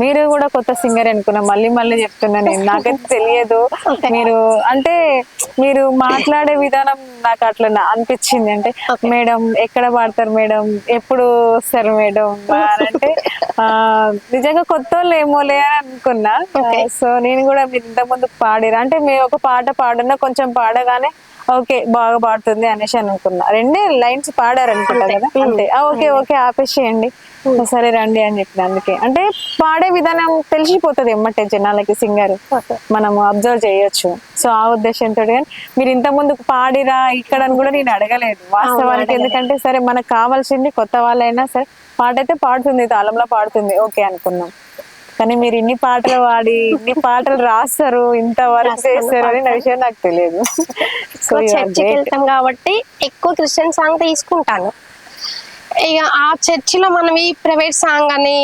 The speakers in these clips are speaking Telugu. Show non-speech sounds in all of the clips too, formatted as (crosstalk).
మీరు కూడా కొత్త సింగర్ అనుకున్నా మళ్ళీ మళ్ళీ చెప్తున్నా నేను. నాకైతే తెలియదు. మీరు అంటే మీరు మాట్లాడే విధానం నాకు అట్లా అనిపించింది. అంటే మేడం ఎక్కడ పాడతారు మేడం? ఎప్పుడు వస్తారు మేడం? అంటే నిజంగా కొత్త వాళ్ళు ఏమోలే అని అనుకున్నా. సో నేను కూడా మీరు ఇంత ముందు పాడిరా. అంటే మీరు ఒక పాట పాడున్నా కొంచెం పాడగానే ఓకే బాగా పాడుతుంది అనేసి అనుకున్నా. రెండే లైన్స్ పాడారు అనుకుంటా కదా? అంతే. ఓకే ఓకే ఆపేసేయండి. సరే రండి అని చెప్పిన అందుకే. అంటే పాడే విధానం తెలిసిపోతుంది ఎమ్మటే జనాలకి సింగర్. మనం అబ్జర్వ్ చేయొచ్చు. సో ఆ ఉద్దేశంతో కానీ మీరు ఇంత ముందు పాడిరా ఇక్కడ అని కూడా నేను అడగలేదు. వాస్తవానికి ఎందుకంటే సరే మనకు కావాల్సింది కొత్త వాళ్ళైనా సరే పాట అయితే పాడుతుంది తాళంలో పాడుతుంది. ఓకే అనుకున్నాం. కానీ మీరు ఇన్ని పాటలు పాడి ఇన్ని పాటలు రాస్తారు ఇంత వర్క్ చేస్తారు అని నా విషయం నాకు తెలియదు. సో చర్చికి వెళ్తాం కాబట్టి ఎక్కువ క్రిస్టియన్ సాంగ్ తీసుకుంటాను. ఇక ఆ చర్చిలో మనం ఈ ప్రైవేట్ సాంగ్ అని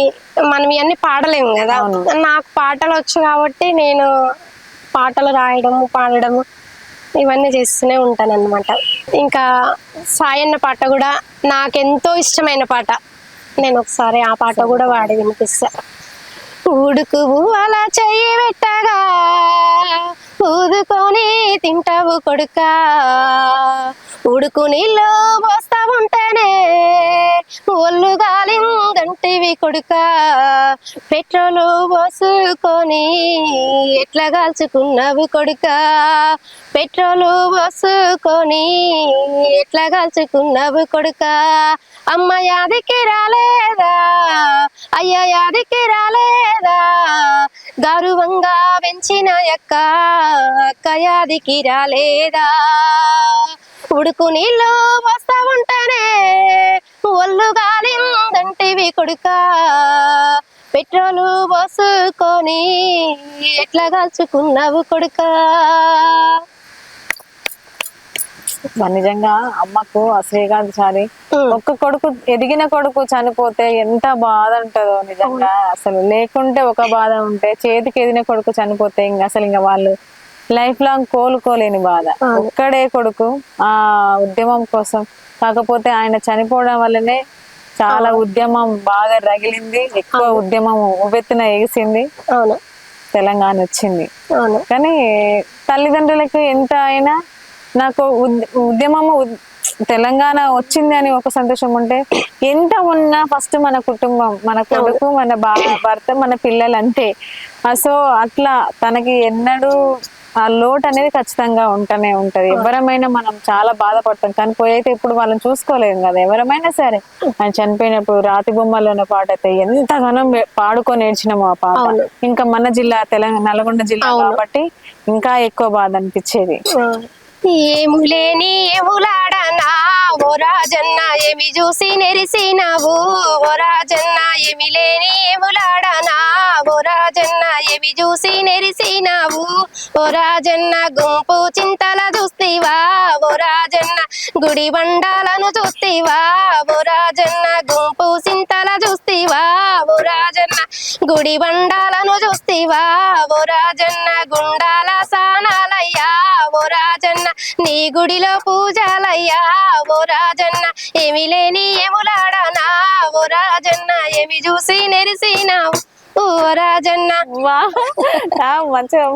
మనం ఇవన్నీ పాడలేము కదా. నాకు పాటలు వచ్చు కాబట్టి నేను పాటలు రాయడము పాడడము ఇవన్నీ చేస్తూనే ఉంటాను అనమాట ఇంకా సాయన్న పాట కూడా నాకెంతో ఇష్టమైన పాట. నేను ఒకసారి ఆ పాట కూడా వాడి వినిపిస్తా. ఉడుకు అలా చెయ్యి పెట్టగా ఊదుకొని తింటావు కొడుక. ఉడుకు నీళ్ళు పోస్తా ఉంటేనే ఒళ్ళు గాలిందంటివి కొడుక. పెట్రోలు పోసుకొని ఎట్లా కాల్చుకున్నావు కొడుక? పెట్రోలు పోసుకొని ఎట్లా కాల్చుకున్నావు కొడుక? అమ్మ యాదికి రాలేదా? అయ్య యాదికి రాలేదా? గారువంగా పెంచిన యొక్క అక్కయాదికి రాలేదా ఉడుకు నీళ్ళు వస్తా ఉంటేనే ఒళ్ళు గాలిందంటివి కొడుక. పెట్రోలు పోసుకొని ఎట్లా కాల్చుకున్నావు కొడుకా? నిజంగా అమ్మకు ఆ శ్రీకాంత్ చారి ఉమ్. ఒక్క కొడుకు ఎదిగిన కొడుకు చనిపోతే ఎంత బాధ ఉంటుందో నిజంగా. అసలు లేకుంటే ఒక బాధ ఉంటే చేతికి ఎదిగిన కొడుకు చనిపోతే ఇంకా అసలు ఇంకా వాళ్ళు లైఫ్ లాంగ్ కోలుకోలేని బాధ. ఒక్కడే కొడుకు ఆ ఉద్యమం కోసం. కాకపోతే ఆయన చనిపోవడం వల్లనే చాలా ఉద్యమం బాగా రగిలింది ఎక్కువ ఉద్యమం ఉవ్వెత్తున ఎగిసింది. తెలంగాణ వచ్చింది. కానీ తల్లిదండ్రులకు ఎంత అయినా నాకు ఉద్- ఉద్యమము ఉద్- తెలంగాణ వచ్చింది అని ఒక సంతోషం ఉంటే ఎంత ఉన్నా ఫస్ట్ మన కుటుంబం మన కొడుకు మన భర్త మన పిల్లలు అంతే సో అట్లా తనకి ఎన్నడూ ఆ లోటు అనేది ఖచ్చితంగా ఉంటూనే ఉంటది. ఎవరమైనా మనం చాలా బాధపడతాం. కానీ పోయితే ఇప్పుడు వాళ్ళని చూసుకోలేము కదా. ఎవరమైనా సరే ఆయన చనిపోయినప్పుడు రాతి బొమ్మలో ఉన్న పాట అయితే ఎంతగానో పాడుకొని ఏడ్చినాము ఆ పాట. ఇంకా మన జిల్లా తెలంగాణ నల్గొండ జిల్లా కాబట్టి ఇంకా ఎక్కువ బాధ అనిపించేది. ఏములేని ఏములాడనా? ఓ రాజన్న ఏమి చూసి నెరిసినవు? ఓ రాజన్న ఏమి లేని ఏములాడనా? ఓ రాజన్న ఏమి చూసి నెరిసినవు? ఓ రాజన్న గుంపు చింతల చూస్తివా? ఓ రాజన్న గుడి బండాలను చూస్తీవా? ఓ రాజన్న గుంపు చింతల చూస్తీవా? ఓ రాజన్న గుడి బండాలను చూస్తీవా? ఓ రాజన్న గుండాల నీ గుడిలో పూజలయ్యా ఓ రాజన్న ఏమి లేని ఏములాడనా ఓ రాజన్న ఏమి చూసి నెరిసినావు ఓ రాజన్న. వా మంచిగా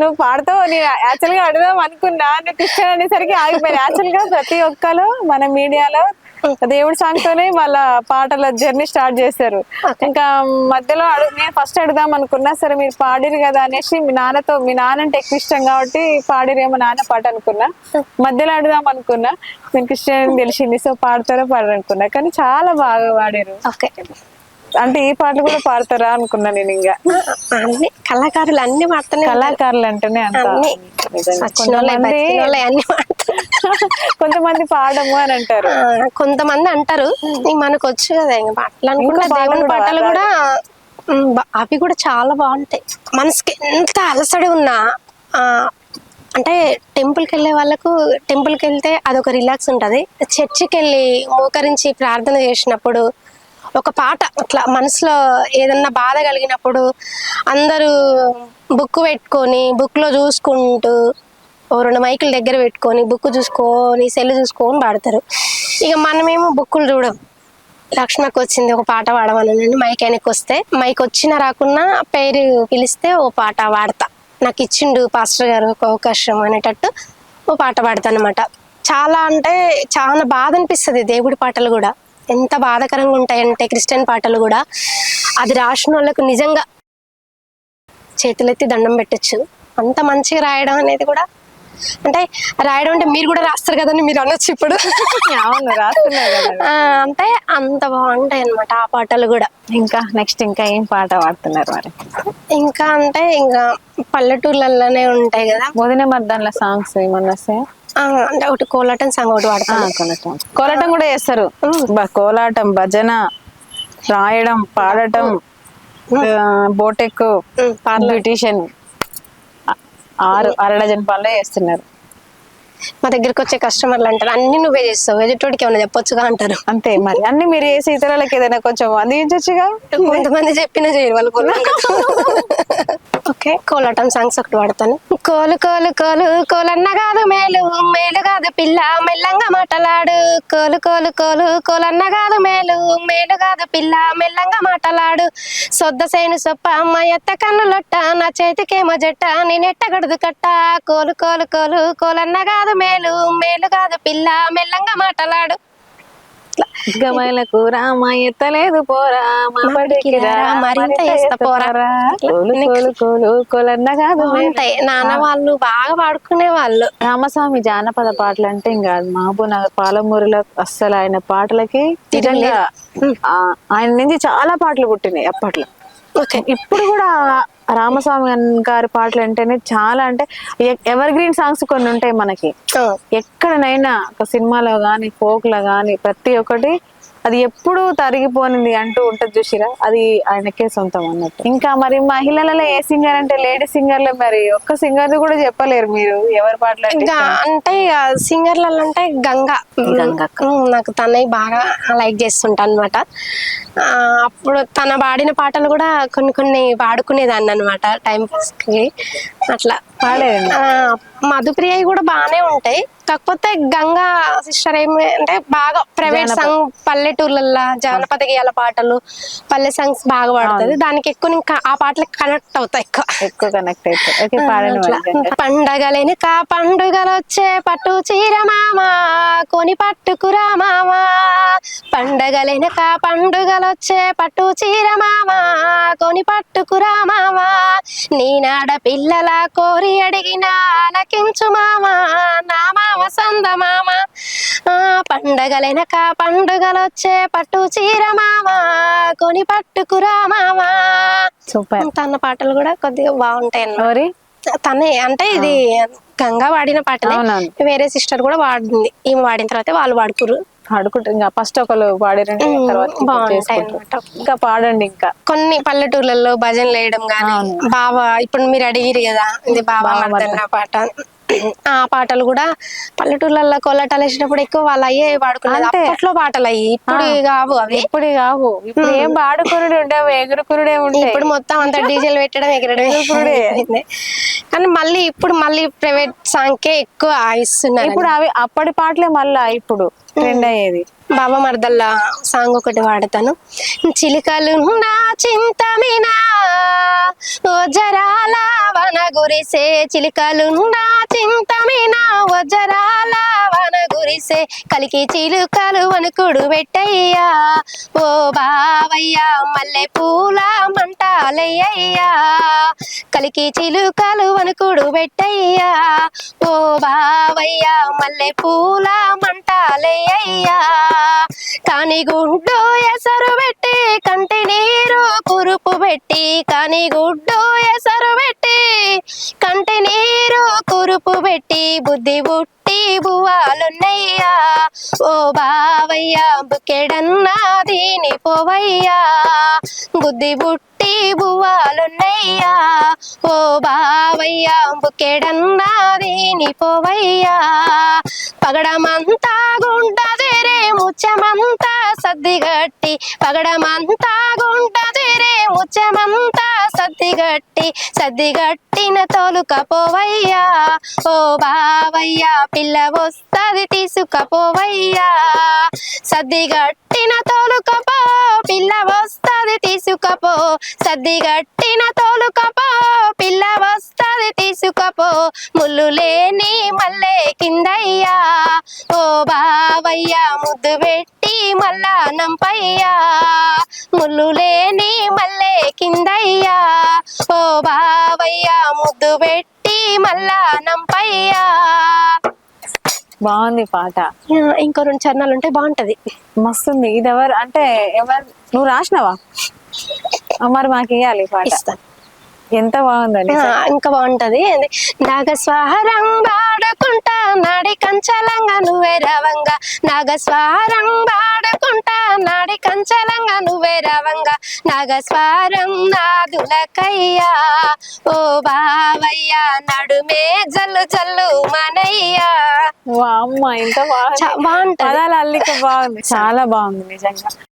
నువ్వు పాడుతావు నేను యాక్చువల్గా అడుదాం అనుకున్నా. నువ్వు క్రిస్టియన్ అనేసరికి ఆగిపోయాను. యాక్చువల్గా ప్రతి ఒక్కరు మన మీడియాలో దేవుడి సాంగ్ తోనే వాళ్ళ పాటల జర్నీ స్టార్ట్ చేశారు. ఇంకా మధ్యలో అడుగు నేను ఫస్ట్ అడుగుదాం అనుకున్నా సరే మీరు పాడిరు కదా అనేసి మీ నాన్నతో మీ నాన్న అంటే ఎక్కువ ఇష్టం కాబట్టి పాడిరేమో నాన్న పాట అనుకున్నా. మధ్యలో అడుగుదాం అనుకున్నా. మీరు క్రిస్టియన్ తెలిసింది సో పాడతారో పాడరు అనుకున్నా కానీ చాలా బాగా పాడారు. ఓకే. అంటే ఈ పాటలు కూడా పాడతారా అనుకున్నా నేను ఇంకా. అన్ని కళాకారులు అన్ని పాడుతూనే ఉంటారు. కళాకారులు అంటేనే అన్ని. (laughs) కొంతమంది పాడము అని అంటారు. కొంతమంది అంటారు. "ఇంక మనకు వచ్చు కదా ఇంక అట్లా అనుకుంటే పాటలు దేవుని పాటలు కూడా అవి కూడా చాలా బాగుంటాయి. మనసుకి ఎంత అలసడి ఉన్నా అంటే టెంపుల్కి వెళ్ళే వాళ్ళకు టెంపుల్కి వెళ్తే అదొక రిలాక్స్ ఉంటుంది. చర్చికి వెళ్ళి మోకరించి ప్రార్థన చేసినప్పుడు ఒక పాట అట్లా మనసులో ఏదన్నా బాధ కలిగినప్పుడు అందరూ బుక్ పెట్టుకొని బుక్లో చూసుకుంటూ ఓ రెండు మైకులు దగ్గర పెట్టుకొని బుక్ చూసుకొని సెల్ చూసుకొని పాడతారు. ఇక మనమేమో బుక్కులు చూడం. లక్ష్మకు వచ్చింది ఒక పాట పాడమని మైక్ ఆయనకి వస్తే మైక్ వచ్చినా రాకున్నా పేరు పిలిస్తే ఓ పాట పాడతా. నాకు ఇచ్చిండు పాస్టర్ గారు ఒక అవకాశం అనేటట్టు ఓ పాట పాడతాను అనమాట చాలా అంటే చాలా బాధ అనిపిస్తుంది దేవుడి పాటలు కూడా. ఎంత బాధాకరంగా ఉంటాయంటే క్రిస్టియన్ పాటలు కూడా. అది రాసిన వాళ్ళకు నిజంగా చేతులెత్తి దండం పెట్టచ్చు. అంత మంచిగా రాయడం అనేది కూడా అంటే రాయడం అంటే మీరు కూడా రాస్తారు కదండి మీరు అనొచ్చు ఇప్పుడు. అవును అంటే అంత బాగుంటాయి అన్నమాట ఆ పాటలు కూడా. ఇంకా నెక్స్ట్ ఇంకా ఏం పాట పాడుతున్నారు మరి? ఇంకా అంటే ఇంకా పల్లెటూర్లలోనే ఉంటాయి కదా. వదిన మర్దాన్ల సాంగ్స్ ఏమన్నా అంటే ఒకటి కోలాటం సాంగ్ ఒకటి వాడతాను. కోలాటం. కోలాటం కూడా చేస్తారు. కోలాటం భజన రాయడం పాడటం బోటెక్ బ్యూటిషియన్ ఆరు అర డజన్ పనులే చేస్తున్నారు. మా దగ్గరికి వచ్చే కస్టమర్లు అంటారు అన్ని నువ్వే చేస్తావు ఎదుటోడికి ఏమైనా చెప్పొచ్చుగా అంటారు. అంతే మరి అన్ని మీరు చేసి ఇతరులకు ఏదైనా కొంచెం అందించొచ్చుగా? కొంతమంది చెప్పినా చేయరు వాళ్ళు ఓకే కోలాటం సాంగ్స్ ఒకటి పాడతాను. కోలు కోలు కోలు కోలన్న కాదు మేలు మేలు కాదు పిల్ల మెల్లంగా మాటలాడు. కోలు కోలు కోలు కోలన్న కాదు మేలు మేలు కాదు పిల్ల మెల్లంగా మాటలాడు. సొద్ద సేను సొప్ప మా ఎత్త కన్నులొట్ట నా చేతికేమో జట్ట నేనెట్ట గడుదు కట్ట. కోలు కోలు కోలు కోలన్న కాదు మేలు మేలు కాదు పిల్ల మెల్లంగా మాటలాడు. గమైలకు రామ ఎత్తలేదు పోరా మా బడికి రా, మరింత ఎస్త పోరా. కోలు కోలు కోలు కోలన్న కాదు బాగుంటాయి నాన్న వాళ్ళు బాగా పాడుకునే వాళ్ళు. రామస్వామి జానపద పాటలు అంటే ఇంకా మహబూబ్ నగర్ పాలమూరులో అస్సలు ఆయన పాటలకి ఆయన నుంచి చాలా పాటలు పుట్టినాయి అప్పట్లో. ఇప్పుడు కూడా రామస్వామి గారి పాటలు అంటేనే చాలా అంటే ఎవర్ గ్రీన్ సాంగ్స్ కొన్ని ఉంటాయి మనకి. ఎక్కడనైనా ఒక సినిమాలో గానీ ఫోక్లో గానీ ప్రతి ఒక్కటి అది ఎప్పుడు తరిగిపోనింది అంటూ ఉంటది చూసిరా? అది ఆయనకే సొంతం అన్నట్టు. ఇంకా మరి మహిళలలో ఏ సింగర్ అంటే లేడీ సింగర్లు మరి? ఒక్క సింగర్ కూడా చెప్పలేరు మీరు ఎవరి పాటలు అంటే ఇంకా అంటే ఇక సింగర్లలో అంటే గంగా. ఉమ్, నాకు తనవి బాగా లైక్ చేస్తుంటా అనమాట అప్పుడు తన పాడిన పాటలు కూడా కొన్ని కొన్ని పాడుకునేదాన్ని అనమాట టైం పాస్కి అట్లా. మధుప్రియ కూడా బాగానే ఉంటాయి. కాకపోతే గంగా సిస్టర్ ఏమి అంటే బాగా ప్రైవేట్ సాంగ్ పల్లెటూర్లల్లో జానపద గేయాల పాటలు పల్లె సాంగ్స్ బాగా పాడుతుంది. దానికి ఎక్కువ ఇంకా ఆ పాటలకు కనెక్ట్ అవుతాయి ఎక్కువ. ఎక్కువ కనెక్ట్ అవుతాయి. మరి. పండగలెనుక పండుగలు వచ్చే పట్టు చీర మామ కొని పట్టుకురా మామ. పండగలెనుక పండుగలు వచ్చే పట్టు చీర మామ కొని పట్టుకురా మామ. నీనాడ పిల్లల కోరి అడిగిన ఆలకించు మామ నా మామ సంద మామ. ఆ, పండగలెనక పండుగలు వచ్చే పట్టు చీర మామ కొని పట్టుకురా మామ. సూపర్. తన పాటలు కూడా కొద్దిగా బాగుంటాయి. ఎవరి తనే అంటే ఇది గంగా వాడిన పాటలే వేరే సిస్టర్ కూడా వాడింది. ఈమె వాడిన తర్వాత వాళ్ళు వాడుకురు పాడుకుంటారు ఇంకా ఫస్ట్ ఒకరు పాడిరండి తర్వాత చేసుకుంటారు. ఇంకా పాడండి ఇంకా. కొన్ని పల్లెటూర్లలో భజనలు వేయడం గానీ అవును. బావ ఇప్పుడు మీరు అడిగిరు కదా ఇది బాబా పాట. ఆ పాటలు కూడా పల్లెటూర్లలో కొల్లటాలు వేసేటప్పుడు ఎక్కువ వాళ్ళు అయ్యే అంతే. అప్పట్లో పాటలు అయ్యి ఇప్పుడు కావు అవి. ఇప్పుడు కావు. ఇప్పుడు ఏం పాడుకురుడు ఉండవు ఎగురుకురుడే ఉంటాయి ఇప్పుడు మొత్తం అంత డీజేలు పెట్టడం ఎగరడం. కానీ మళ్ళీ ఇప్పుడు మళ్ళీ ప్రైవేట్ సాంగ్ కే ఎక్కువ ఇస్తున్నారు ఇప్పుడు అవి అప్పటి పాటలే మళ్ళా ఇప్పుడు ట్రెండ్ అయ్యేది. బాబా మర్దల్లా సాంగ్ ఒకటి వాడతాను. చిలుకలు నా చింతమినా? ఓ జరాల వన గురిసే చిలుకలు నా చింతమినా? ఓ జరాల వన గురిసే కలికి చిలుకలు వణుకుడు పెట్టయ్యా. ఓ బావయ్యా మల్లె పూల మంటాలయ్యయ్యా. కలికి చిలుకలు వణుకుడు పెట్టయ్యా. ఓ బావయ్యా మల్లె పూల మంటాలయ్యయ్యా. కాని గుండో ఎసరు పెట్ట కంటి నీరు కురుపు పెట్టి కాని గుడ్డు ఎసరు పెట్టి కంటి నీరు కురుపు పెట్టి బుద్ధి బుట్టి బువాలున్నయ్యా ఓ బావయ్యా బుకెడన్నా దీని పోవయ్యా. బుద్ధి బుట్టి బువ్వాలున్నయ్యా. ఓ బావయ్యా బుకెడన్నా దీని పోవయ్యా. పగడమంతా గుంటదిరే ముచ్చమంతా సద్దిగట్టి పగడమంతా గుంటదిరే ముచ్చమంతా సద్దిగట్టి సద్దిగట్టిన తోలుకపోవయ్యా. ఓ బావయ్యా పిల్ల వస్తది తీసుకపోవయ్యా. సద్దిగట్టిన తోలుకపో పిల్ల వస్తది తీసుకపో. సద్దిగట్టిన తోలుకపో పిల్ల వస్తది తీసుకపో. ముళ్ళు లేని మల్లె కిందయ్యా. ఓ బావయ్యా ముద్దు పెట్టి మళ్ళా నంపయ్యా. ముళ్ళు లేని మల్లె కిందయ్యా. ఓ బావయ్యా ముద్దు పెట్టి మళ్ళా నంపయ్యా. బాగుంది పాట. ఇంకో రెండు చరణాలు ఉంటే బాగుంటది. మస్తుంది. ఇది ఎవరు అంటే ఎవరు నువ్వు రాసినవా? ఆ, మరి మాకు ఇవ్వాలి పాట. ఎంత బాగుందని ఆ, ఇంకా బాగుంటది. ఏంది? నాగస్వరం వాడుకుంటా నాడి కంచలంగా నువ్వే రవంగా. నాగస్వరం వాడుకుంటా నాడి కంచలంగా నువ్వే రవంగా. నాగస్వరం నాదులకయ్యా ఓ బావయ్యా నడుమే జల్లు జల్లు మనయ్యా. అమ్మ ఇంత బాగుంది. పదాల అల్లిక బాగుంది. చాలా బాగుంది నిజంగా.